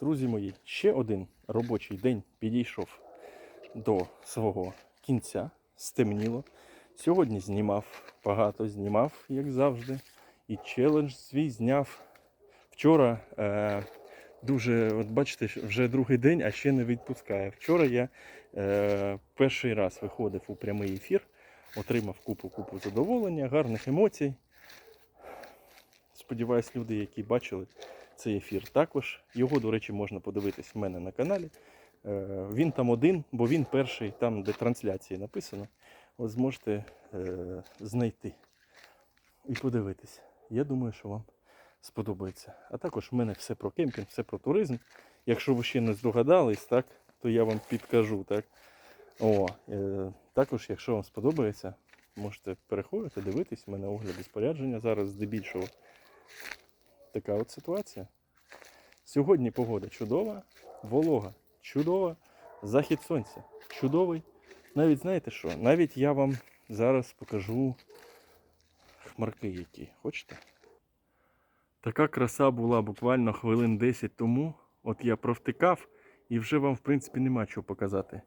Друзі мої, ще один робочий день підійшов до свого кінця, стемніло. Сьогодні знімав багато, знімав, як завжди. І челендж свій зняв. Вчора е, дуже, от бачите, вже другий день, а ще не відпускає. Вчора я е, перший раз виходив у прямий ефір, отримав купу-купу задоволення, гарних емоцій. Сподіваюсь, люди, які бачили цей ефір, також. Його, до речі, можна подивитись в мене на каналі. Е, Він там один, бо він перший, там, де трансляції написано. От зможете е, знайти і подивитись. Я думаю, що вам сподобається. А також в мене все про кемпінг, все про туризм. Якщо ви ще не здогадались, так, то я вам підкажу. Так? О, е, також, якщо вам сподобається, можете переходити, дивитись. У мене огляди спорядження зараз здебільшого. Така от ситуація. Сьогодні погода чудова, волога чудова, захід сонця чудовий. Навіть знаєте що? Навіть я вам зараз покажу хмарки які. Хочете? Така краса була буквально хвилин 10 тому. От я провтикав і вже вам, в принципі, нема чого показати.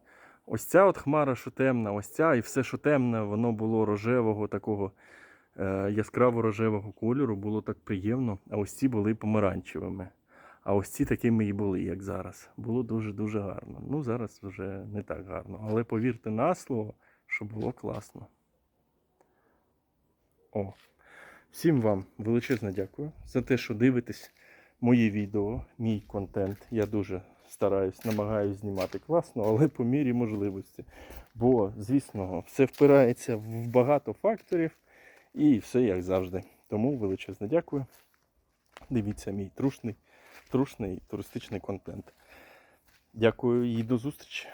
Ось ця от хмара, що темна, ось ця, і все, що темне, воно було рожевого, такого е, яскраво рожевого кольору, було так приємно. А ось ці були помаранчевими. А ось ці такими і були, як зараз. Було дуже-дуже гарно. Ну, зараз вже не так гарно. Але повірте на слово, що було класно. О. Всім вам величезне дякую за те, що дивитесь мої відео, мій контент. Я дуже стараюсь, намагаюсь знімати класно, але по мірі можливості. Бо, звісно, все впирається в багато факторів і все як завжди. Тому величезне дякую. Дивіться мій трушний, трушний туристичний контент. Дякую і до зустрічі.